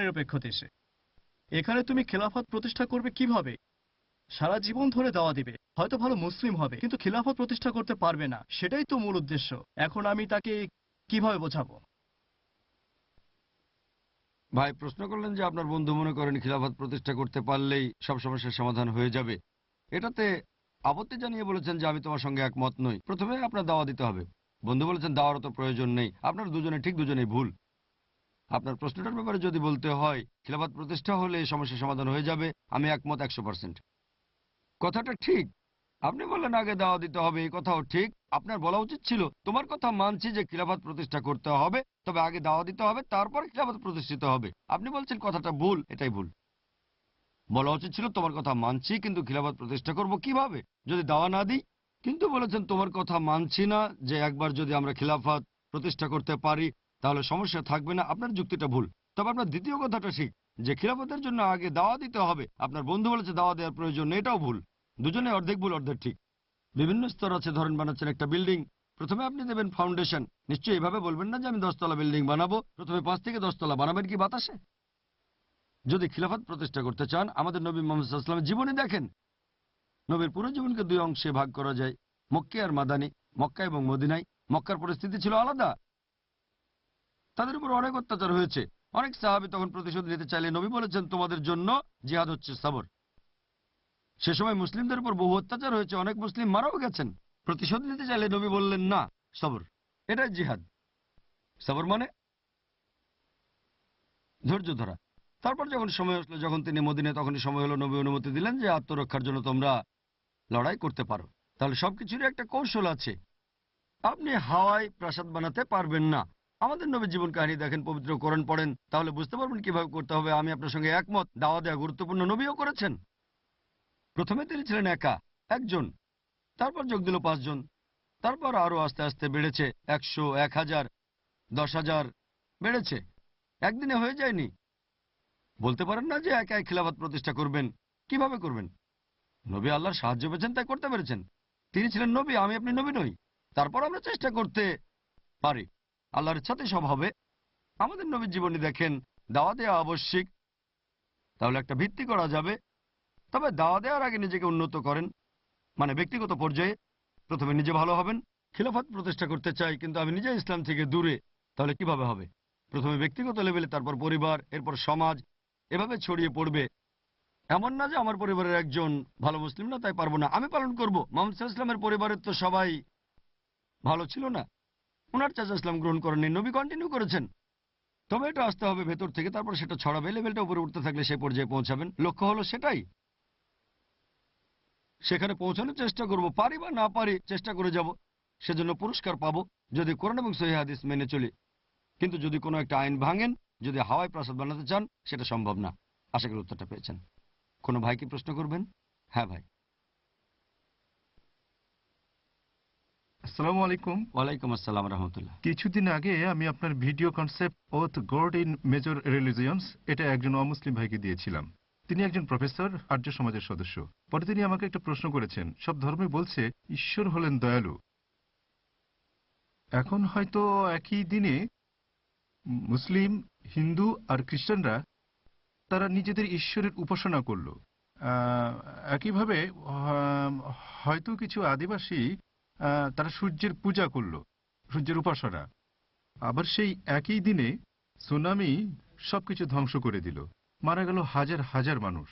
নিরপেক্ষ দেশে। এখানে তুমি খেলাফত প্রতিষ্ঠা করবে কীভাবে? সারা জীবন ধরে দাওয়া দিবে। হয়তো ভালো মুসলিম হবে, কিন্তু খিলাফত প্রতিষ্ঠা করতে পারবে না। সেটাই তো মূল উদ্দেশ্য। এখন আমি তাকে কীভাবে বোঝাবো? ভাই, প্রশ্ন করলেন যে আপনার বন্ধু মনে করেন খিলাফত প্রতিষ্ঠা করতে পারলেই সব সমস্যার সমাধান হয়ে যাবে। এটাতে আপত্তি জানিয়ে বলেছেন যে আমি তোমার সঙ্গে একমত নই। প্রথমে আপনার দাওয়া দিতে হবে। বন্ধু বলেছেন, দাওয়ারও তো প্রয়োজন নেই। আপনার দুজনে ঠিক দুজনেই ভুল। আপনার প্রশ্নটার ব্যাপারে যদি বলতে হয়, খিলাফত প্রতিষ্ঠা হলে সমস্যার সমাধান হয়ে যাবে, আমি একমত একশো পার্সেন্ট কথাটা ঠিক। আপনি বললেন আগে দাওয়া দিতে হবে, এই কথাও ঠিক। আপনার বলা উচিত ছিল, তোমার কথা মানছি যে খিলাফত প্রতিষ্ঠা করতে হবে, তবে আগে দাওয়া দিতে হবে, তারপর খিলাফত প্রতিষ্ঠিত হবে। আপনি বলছেন কথাটা ভুল, এটাই ভুল। বলা উচিত ছিল, তোমার কথা মানছি, কিন্তু খিলাফত প্রতিষ্ঠা করব কীভাবে? যদি দাওয়া না দিই? কিন্তু বলেছেন, তোমার কথা মানছি না যে একবার যদি আমরা খিলাফত প্রতিষ্ঠা করতে পারি তাহলে সমস্যা থাকবে না আপনার যুক্তিটা ভুল। তবে আপনার দ্বিতীয় কথাটা ঠিক যে খিলাফতের জন্য আগে দাওয়া দিতে হবে। আপনার বন্ধু বলেছে দাওয়া দেওয়ার প্রয়োজন নেই, এটাও ভুল। দুজনে অর্ধেক ভুল অর্ধেক ঠিক। বিভিন্ন স্তর আছে ধরেন বানাচ্ছেন একটা বিল্ডিং প্রথমে আপনি দেবেন ফাউন্ডেশন নিশ্চয়ই এভাবে বলবেন না যে আমি দশতলা বিল্ডিং বানাবো প্রথমে পাঁচ থেকে দশতলা বানাবেন কি বাতাসে? যদি খিলাফত প্রতিষ্ঠা করতে চান আমাদের নবী মোহাম্মদ জীবনী দেখেন। নবীর পুরো জীবনকে দুই অংশে ভাগ করা যায়। মক্কে আর মাদানি মক্কা এবং মদিনায়। মক্কার পরিস্থিতি ছিল আলাদা। তাদের উপর অনেক অত্যাচার হয়েছে। অনেক সাহাবি তখন প্রতিশোধ নিতে চাইলে নবী বলেছেন, তোমাদের জন্য জিহাদ হচ্ছে সাবর। সে সময় মুসলিমদের উপর বহু অত্যাচার হয়েছে, অনেক মুসলিম মারাও গেছেন। প্রতিশোধ নিতে চাইলে নবী বললেন, না, সবর। এটাই জিহাদ। সবর মানে? ধৈর্য ধরা। তারপর যখন সময় আসলো, যখন তিনি মদিনে তখনই সময় হলো, নবী অনুমতি দিলেন যে, আত্মরক্ষার জন্য তোমরা লড়াই করতে পারো। তাহলে সবকিছুরই একটা কৌশল আছে। আপনি হাওয়ায় প্রাসাদ বানাতে পারবেন না। আমাদের নবী জীবন কাহিনী দেখেন, পবিত্র কোরআন পড়েন, তাহলে বুঝতে পারবেন কীভাবে করতে হবে। আমি আপনার সঙ্গে একমত, দাওয়া দেওয়া গুরুত্বপূর্ণ নবীও করেছেন। প্রথমে তিনি ছিলেন একা, একজন, তারপর যোগ দিল পাঁচজন, তারপর আরও আস্তে আস্তে বেড়েছে, একশো, এক হাজার, দশ হাজার বেড়েছে। একদিনে হয়ে যায়নি। বলতে পারেন না যে একা এক খিলাফত প্রতিষ্ঠা করবেন, কীভাবে করবেন? নবী আল্লাহর সাহায্য পেয়েছেন, তাই করতে পেরেছেন। তিনি ছিলেন নবী, আমি আপনি নবী নই। তারপর আমরা চেষ্টা করতে পারি। আল্লাহর ইচ্ছাতে সব হবে। আমাদের নবীর জীবনী দেখেন দাওয়া দেওয়া আবশ্যিক। তাহলে একটা ভিত্তি করা যাবে। তবে দাওয়া দেওয়ার আগে নিজেকে উন্নত করেন। মানে ব্যক্তিগত পর্যায়ে প্রথমে নিজে ভালো হবেন। খিলাফত প্রতিষ্ঠা করতে চাই, কিন্তু আমি নিজে ইসলাম থেকে দূরে, তাহলে কীভাবে হবে? প্রথমে ব্যক্তিগত লেভেলে, তারপর পরিবার, এরপর সমাজ, এভাবে ছড়িয়ে পড়বে। এমন না যে আমার পরিবারের একজন ভালো মুসলিম না, তাই পারব না। আমি পালন করব। মোহাম্মদ ইসলামের পরিবারের তো সবাই ভালো ছিল না। ওনার চাচা ইসলাম গ্রহণ করেননি, নবী কন্টিনিউ করেছেন। তবে এটা আসতে হবে ভেতর থেকে, তারপর সেটা ছড়াবে লেভেলটা উপরে উঠতে থাকলে সেই পর্যায়ে পৌঁছাবেন। লক্ষ্য হলো সেটাই। সেখানে পৌঁছানোর চেষ্টা করব, পারি বা না পারি, চেষ্টা করে যাব, সেজন্য পুরস্কার পাবো, যদি কোরআন এবং সহি হাদিস মেনে চলি। কিন্তু যদি কোনো একটা আইন ভাঙেন, যদি হাওয়ায় প্রাসাদ বানাতে চান, সেটা সম্ভব না। আশা করি উত্তরটা পেয়েছেন। কোনো ভাই কি প্রশ্ন করবেন? হ্যাঁ ভাই। আসসালামু আলাইকুম। ওয়ালাইকুম আসসালাম রহমতুল্লাহ। কিছুদিন আগে আমি আপনার video concept of God in major religions এটা একজন অমুসলিম ভাইকে দিয়েছিলাম। তিনি একজন প্রফেসর আর্য সমাজের সদস্য। পরে তিনি আমাকে একটা প্রশ্ন করেছেন সব ধর্মে বলছে ঈশ্বর হলেন দয়ালু। এখন হয়তো একই দিনে মুসলিম হিন্দু আর খ্রিস্টানরা তারা নিজেদের ঈশ্বরের উপাসনা করল। আহ, একইভাবে হয়তো কিছু আদিবাসী তারা সূর্যের পূজা করল, সূর্যের উপাসনা। আবার সেই একই দিনে সুনামি সবকিছু ধ্বংস করে দিল। মারা গেল হাজার হাজার মানুষ।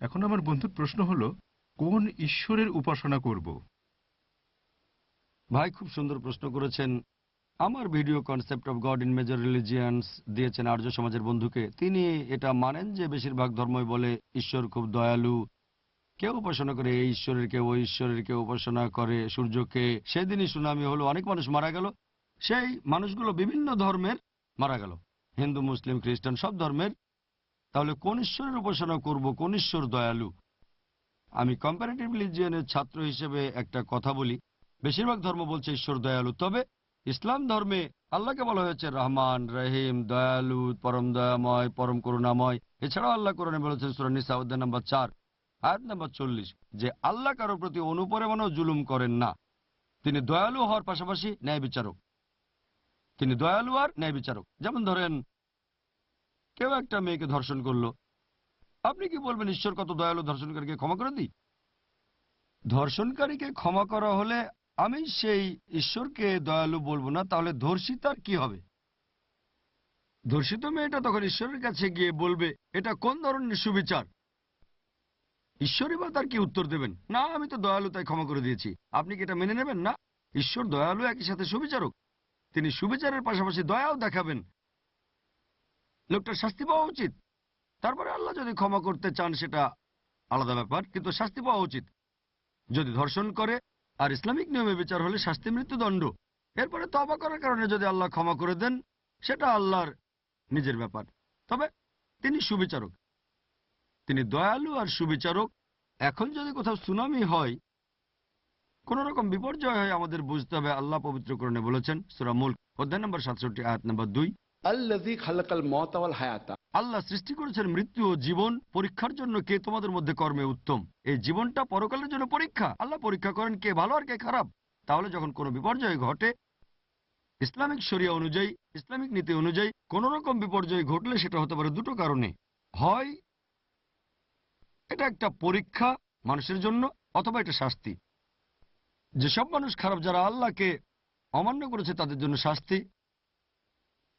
এখন আমার বন্ধুর প্রশ্ন হলো, কোন ঈশ্বরের উপাসনা করব? ভাই, খুব সুন্দর প্রশ্ন করেছেন। আমার video concept of God in major religions দিয়েছেন আর্য সমাজের বন্ধুকে। তিনি এটা মানেন যে বেশিরভাগ ধর্মই বলে, ঈশ্বর খুব দয়ালু কেউ উপাসনা করে, এই ঈশ্বরের কেউ, ওই ঈশ্বরের কেউ উপাসনা করে, সূর্যকে। সেদিনই সুনামি হলো, অনেক মানুষ মারা গেল। সেই মানুষগুলো বিভিন্ন ধর্মের মারা গেল। হিন্দু, মুসলিম, খ্রিস্টান, সব ধর্মের। তাহলে কোন ঈশ্বরের উপাসনা করব? কোন ঈশ্বর দয়ালু? আমি কম্পারেটিভ রিলিজিয়নের ছাত্র হিসেবে একটা কথা বলি। বেশিরভাগ ধর্ম বলছে ঈশ্বর দয়ালু। তবে ইসলাম ধর্মে আল্লাহকে বলা হয়েছে রহমান, রহিম, দয়ালু, পরম দয়াময়, পরম করুণাময়। এছাড়াও আল্লাহ কোরআনে বলেছেন সুরানি অধ্যায় নাম্বার চার। আয়াত নাম্বার চল্লিশ, যে আল্লাহ কারও প্রতি অনুপরিমাণও জুলুম করেন না। তিনি দয়ালু হওয়ার পাশাপাশি ন্যায় বিচারক। তিনি দয়ালু আর ন্যায় বিচারক। যেমন ধরেন, কেউ একটা মেয়েকে ধর্ষণ করল। আপনি কি বলবেন, ঈশ্বর কত দয়ালু, ধর্ষণকারীকে ক্ষমা করে দিই? ধর্ষণকারীকে ক্ষমা করা হলে আমি সেই ঈশ্বরকে দয়ালু বলব না, তাহলে ধর্ষিতার কি হবে? ধর্ষিত মেয়েটা তখন ঈশ্বরের কাছে গিয়ে বলবে, এটা কোন ধরনের সুবিচার? ঈশ্বরই বা তার কি উত্তর দেবেন? না, আমি তো দয়ালু তাই ক্ষমা করে দিয়েছি। আপনি কি এটা মেনে নেবেন? না। ঈশ্বর দয়ালু, একই সাথে সুবিচারক। তিনি সুবিচারের পাশাপাশি দয়াও দেখাবেন। লোকটার শাস্তি পাওয়া উচিত। তারপরে আল্লাহ যদি ক্ষমা করতে চান, সেটা আলাদা ব্যাপার, কিন্তু শাস্তি পাওয়া উচিত। যদি ধর্ষণ করে, আর ইসলামিক নিয়মে বিচার হলে শাস্তি মৃত্যুদণ্ড। এরপরে তবা করার কারণে যদি আল্লাহ ক্ষমা করে দেন, সেটা আল্লাহর নিজের ব্যাপার। তবে তিনি সুবিচারক। তিনি দয়ালু আর সুবিচারক। এখন যদি কোথাও সুনামি হয় কোন রকম বিপর্যয় হয় আমাদের বুঝতে হবে আল্লাহ পবিত্র করণে বলেছেন সুরামুল অধ্যায় নম্বর সাতষট্টি আয়াত নম্বর দুই। আল্লাহ সৃষ্টি করেছেন মৃত্যু ও জীবন পরীক্ষার জন্য কে তোমাদের মধ্যে কর্মে উত্তম? এই জীবনটা পরকালের জন্য পরীক্ষা। আল্লাহ পরীক্ষা করেন কে ভালো আর কে খারাপ। তাহলে যখন কোনো বিপর্যয় ঘটে ইসলামিক শরিয়া অনুযায়ী ইসলামিক নীতি অনুযায়ী কোন রকম বিপর্যয় ঘটলে সেটা হতে পারে দুটো কারণে। হয় এটা একটা পরীক্ষা মানুষের জন্য অথবা এটা শাস্তি। যেসব মানুষ খারাপ, যারা আল্লাহকে অমান্য করেছে, তাদের জন্য শাস্তি।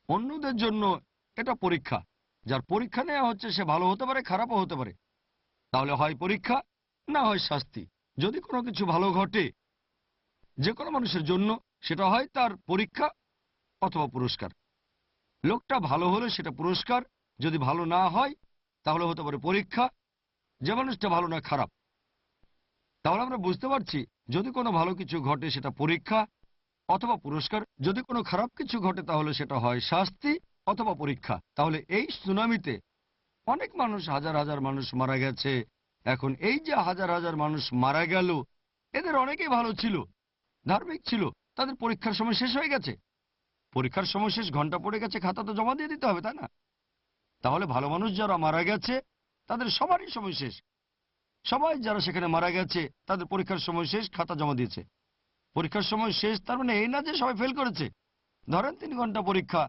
অন্যদের জন্য এটা পরীক্ষা। যার পরীক্ষা নেওয়া হচ্ছে, সে ভালো হতে পারে, খারাপও হতে পারে। তাহলে হয় পরীক্ষা, না হয় শাস্তি। যদি কোনো কিছু ভালো ঘটে যে কোনো মানুষের জন্য, সেটা হয় তার পরীক্ষা অথবা পুরস্কার। লোকটা ভালো হলে সেটা পুরস্কার। যদি ভালো না হয়, তাহলে হতে পারে পরীক্ষা। যে মানুষটা ভালো না, খারাপ। তাহলে আমরা বুঝতে পারছি, যদি কোনো ভালো কিছু ঘটে, সেটা পরীক্ষা অথবা পুরস্কার। যদি কোনো খারাপ কিছু ঘটে, তাহলে সেটা হয় শাস্তি অথবা পরীক্ষা। তাহলে এই সুনামিতে অনেক মানুষ, হাজার হাজার মানুষ মারা গেছে। এখন এই যে হাজার হাজার মানুষ মারা গেল, এদের অনেকেই ভালো ছিল, ধার্মিক ছিল, তাদের পরীক্ষার সময় শেষ হয়ে গেছে। পরীক্ষার সময় শেষ, ঘণ্টা পড়ে গেছে, খাতা তো জমা দিয়ে দিতে হবে, তাই না? তাহলে ভালো মানুষ যারা মারা গেছে তাদের সবারই সময় শেষ। সবাই যারা সেখানে মারা গেছে, তাদের পরীক্ষার সময় শেষ, খাতা জমা দিয়েছে। পরীক্ষার সময় শেষ, তার মানে এই না যে সবাই ফেল করেছে। ধরেন তিন ঘণ্টা পরীক্ষা,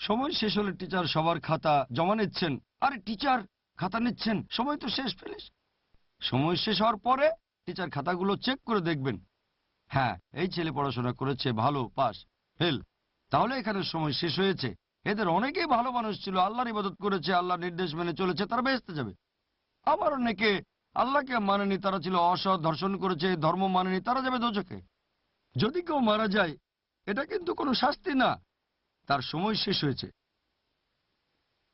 সময় শেষ হলে টিচার সবার খাতা জমা নিচ্ছেন। আরে টিচার খাতা নিচ্ছেন, সময় তো শেষ ফেলিস সময় শেষ হওয়ার পরে টিচার খাতাগুলো চেক করে দেখবেন। হ্যাঁ এই ছেলে পড়াশোনা করেছে, ভালো পাস ফেল তাহলে এখানে সময় শেষ হয়েছে। এদের অনেকেই ভালো মানুষ ছিল, আল্লাহর ইবাদত করেছে, আল্লাহর নির্দেশ মেনে চলেছে, তারা বেহেস্তে যাবে। আবার অনেকে আল্লাহকে মানেনি, তারা ছিল অসৎ, ধর্ষণ করেছে, ধর্ম মানেনি, তারা যাবে দোচকে যদি কেউ মারা যায়, এটা কিন্তু কোনো শাস্তি না। তার সময় শেষ হয়েছে।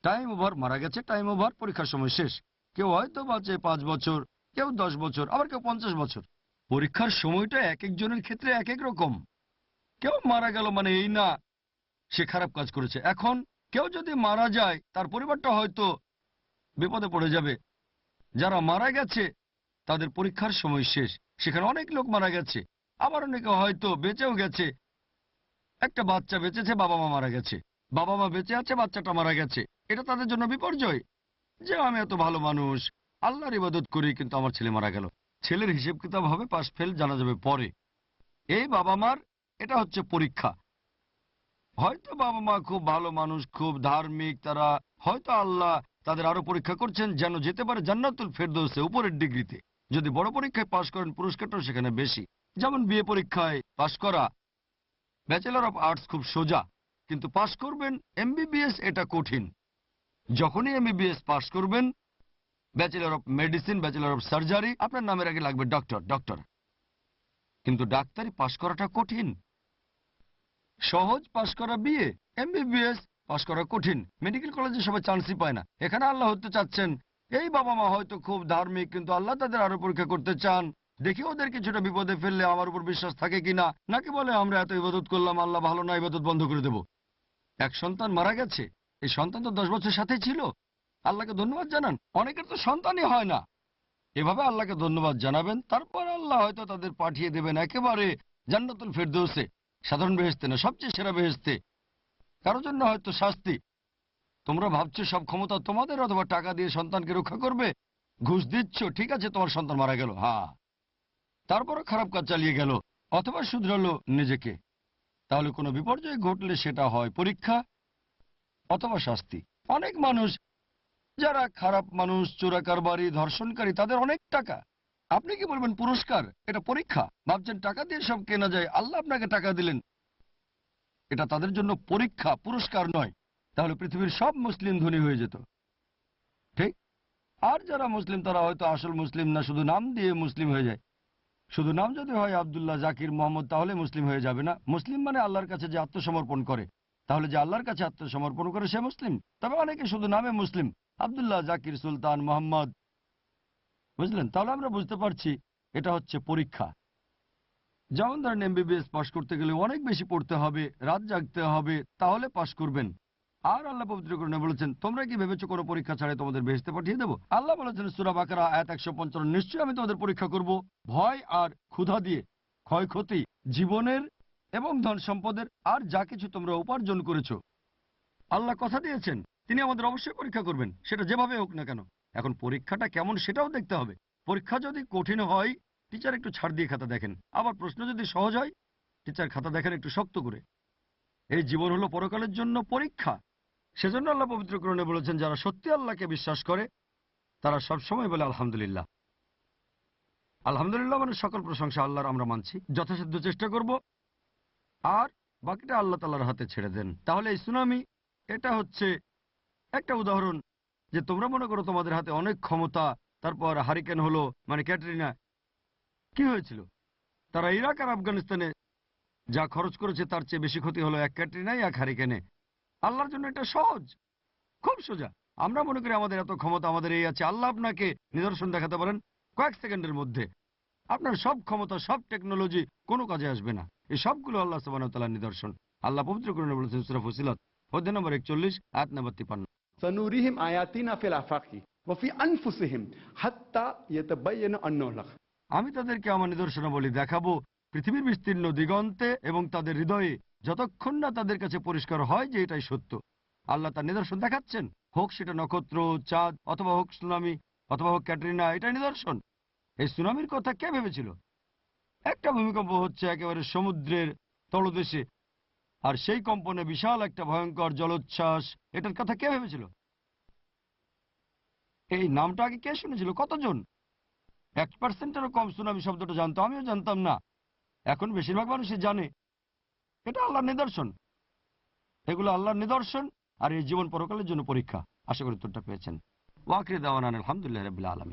টাইম ওভার মারা গেছে টাইম ওভার পরীক্ষার সময় শেষ। কেউ হয়তো বাঁচে পাঁচ বছর, কেউ দশ বছর, আবার কেউ পঞ্চাশ বছর। পরীক্ষার সময়টা এক একজনের ক্ষেত্রে এক এক রকম। কেউ মারা গেল মানে এই না সে খারাপ কাজ করেছে। এখন কেউ যদি মারা যায়, তার পরিবারটা হয়তো বিপদে পড়ে যাবে। যারা মারা গেছে, তাদের পরীক্ষার সময় শেষ। সেখানে অনেক লোক মারা গেছে। আবার অনেকে হয়তো বেঁচেও গেছে। একটা বাচ্চা বেঁচেছে, বাবা মা মারা গেছে। বাবা মা বেঁচে আছে, বাচ্চাটা মারা গেছে। এটা তাদের জন্য বিপর্যয়। যে আমি এত ভালো মানুষ, আল্লাহর ইবাদত করি, কিন্তু আমার ছেলে মারা গেল। ছেলের হিসেব কিতাব হবে, পাশ ফেল, জানা যাবে পরে। এই বাবা মার, এটা হচ্ছে পরীক্ষা। হয়তো বাবা মা খুব ভালো মানুষ, খুব ধার্মিক, তারা হয়তো আল্লাহ তাদের আরও পরীক্ষা করছেন যেন যেতে পারে জান্নাতুল ফেরদৌসে, উপরের ডিগ্রিতে। যদি বড় পরীক্ষায় পাশ করেন, পুরস্কারটাও সেখানে বেশি। যেমন বিয়ে পরীক্ষায় পাশ করা ব্যাচেলর অফ আর্টস খুব সোজা, কিন্তু পাশ করবেন এমবিবিএস এটা কঠিন। যখনই এমবিবিএস পাশ করবেন bachelor of medicine bachelor of surgery আপনার নামের আগে লাগবে ডক্টর ডক্টর কিন্তু ডাক্তারি পাশ করাটা কঠিন। সহজ পাশ করা বিয়ে এমবিবিএস পাশ করা কঠিন। মেডিকেল কলেজে সবাই চান্সই পায় না। এখানে আল্লাহ হতে চাচ্ছেন। এই বাবা মা হয়তো খুব ধার্মিক, কিন্তু আল্লাহ তাদের আরও পরীক্ষা করতে চান। দেখি ওদের কিছুটা বিপদে ফেললে আমার উপর বিশ্বাস থাকে কিনা? নাকি বলে, আমরা এত ইবাদত করলাম, আল্লাহ ভালো না, ইবাদত বন্ধ করে দেব। এক সন্তান মারা গেছে। এই সন্তান তো দশ বছর সাথে ছিল। আল্লাহকে ধন্যবাদ জানান। অনেকের তো সন্তানই হয় না। এভাবে আল্লাহকে ধন্যবাদ জানাবেন, তারপর আল্লাহ হয়তো তাদের পাঠিয়ে দেবেন একেবারে জান্নাতুল ফেরদৌসে। সাধারণ বেহেস্তে না, সবচেয়ে সেরা বেহেস্তে কারোর জন্য হয়তো শাস্তি। তোমরা ভাবছ সব ক্ষমতা তোমাদের, অথবা টাকা দিয়ে সন্তানকে রক্ষা করবে? ঘুষ দিচ্ছ, ঠিক আছে, তোমার সন্তান মারা গেল। হ্যাঁ তারপরও খারাপ কাজ চালিয়ে গেল, অথবা শুধরালো নিজেকে। তাহলে কোনো বিপর্যয় ঘটলে সেটা হয় পরীক্ষা অথবা শাস্তি। অনেক মানুষ, যারা খারাপ মানুষ, চোরাকারবারি, ধর্ষণকারী, তাদের অনেক টাকা। আপনি কি বলবেন পুরস্কার? এটা পরীক্ষা? ভাবছেন টাকা দিয়ে সব কেনা যায়। আল্লাহ আপনাকে টাকা দিলেন। এটা তাদের জন্য পরীক্ষা, পুরস্কার নয়। তাহলে পৃথিবীর সব মুসলিম ধনী হয়ে যেত। ঠিক? আর যারা মুসলিম, তারা হয়তো আসল মুসলিম না, শুধু নাম দিয়ে মুসলিম হয়ে যায়। শুধু নাম যদি হয় আবদুল্লাহ, জাকির, মোহাম্মদ, তাহলে মুসলিম হয়ে যাবে না। মুসলিম মানে আল্লাহর কাছে যে আত্মসমর্পণ করে। তাহলে যে আল্লাহর কাছে আত্মসমর্পণ করে, সে মুসলিম। তবে অনেকে শুধু নামে মুসলিম। আবদুল্লাহ, জাকির, সুলতান, মোহাম্মদ বুঝলেন? তাহলে আমরা বুঝতে পারছি এটা হচ্ছে পরীক্ষা। যেমন ধরেন এমবিবিএস পাশ করতে গেলে অনেক বেশি পড়তে হবে, রাত জাগতে হবে, তাহলে পাশ করবেন। আর আল্লাহ পবিত্রকরণে বলেছেন, তোমরা কি ভেবেছো কোনো পরীক্ষা ছাড়াই তোমাদের বেহেস্তে পাঠিয়ে দেবো? আল্লাহ বলেছেন, সুরা বাকারা, আয়াত একশো পঞ্চান্ন, নিশ্চয়ই আমি তোমাদের পরীক্ষা করব ভয় আর ক্ষুধা দিয়ে, ক্ষয়ক্ষতি, জীবনের এবং ধন সম্পদের আর যা কিছু তোমরা উপার্জন করেছ। আল্লাহ কথা দিয়েছেন, তিনি আমাদের অবশ্যই পরীক্ষা করবেন, সেটা যেভাবে হোক না কেন। এখন পরীক্ষাটা কেমন সেটাও দেখতে হবে। পরীক্ষা যদি কঠিন হয় টিচার একটু ছাড় দিয়ে খাতা দেখেন। আবার প্রশ্ন যদি সহজ হয় টিচার খাতা দেখেন একটু শক্ত করে। এই জীবন হলো পরকালের জন্য পরীক্ষা। সেজন্য আল্লাহ পবিত্রকরণে বলেছেন, যারা সত্যি আল্লাহকে বিশ্বাস করে, তারা সব সময় বলে, আলহামদুলিল্লাহ। আলহামদুলিল্লাহ মানে সকল প্রশংসা আল্লাহর, আমরা মানছি। যথাসাধ্য চেষ্টা করব। আর বাকিটা আল্লাহ তাল্লাহর হাতে ছেড়ে দেন। তাহলে এই সুনামি, এটা হচ্ছে একটা উদাহরণ যে তোমরা মনে করো তোমাদের হাতে অনেক ক্ষমতা, তারপর হারিকেন হলো মানে ক্যাটরিনা। কি হয়েছিল? তারা ইরাক আর আফগানিস্তানে যা খরচ করেছে তার চেয়ে বেশি ক্ষতি হলো এক ক্যাটরিনাই, এক হারিকেনে। আল্লাহর জন্য এটা সহজ, খুব সোজা। আমরা মনে করি আমাদের এত ক্ষমতা আমাদের এই আছে। আল্লাহ আপনাকে নিদর্শন দেখাতে পারেন কয়েক সেকেন্ডের মধ্যে। আপনার সব ক্ষমতা, সব টেকনোলজি কোনো কাজে আসবে না। এই সবগুলো আল্লাহ সুবাহ নিদর্শন। আল্লাহ পবিত্র করে বলেছেন, সুরা ফসিলত, অধ্যায় নম্বর একচল্লিশ, আয়াত নম্বর তিপান্ন سنوريهم آياتنا في الآفاق. وفي أنفسهم حتى يتبين أنه আমি তাদেরকে আমার নিদর্শনাবলী দেখাবো পৃথিবীর বিস্তীর্ণ দিগন্তে এবং তাদের হৃদয়ে যতক্ষণ না তাদের কাছে পরিষ্কার হয় যে এটাই সত্য। আল্লাহ তার নিদর্শন দেখাচ্ছেন। হোক সেটা নক্ষত্র, চাঁদ, অথবা হোক সুনামি, অথবা হোক ক্যাটরিনা এটা নিদর্শন। এই সুনামির কথা কে ভেবেছিল? একটা ভূমিকম্প হচ্ছে একেবারে সমুদ্রের তলদেশে। আর সেই কম্পনে বিশাল একটা ভয়ঙ্কর জলোচ্ছ্বাস। এটার কথা কে ভেবেছিল? এই নামটা আগে কে শুনেছিল? কতজন? এক পার্সেন্টেরও কম সুনামি শব্দটা জানতো? আমিও জানতাম না। এখন বেশিরভাগ মানুষই জানে। এটা আল্লাহর নিদর্শন। এগুলো আল্লাহর নিদর্শন আর এই জীবন পরকালের জন্য পরীক্ষা। আশা করি উত্তরটা পেয়েছেন। ওয়াকরি দেওয়ান আলহামদুলিল্লাহ রবিল্লা আলমী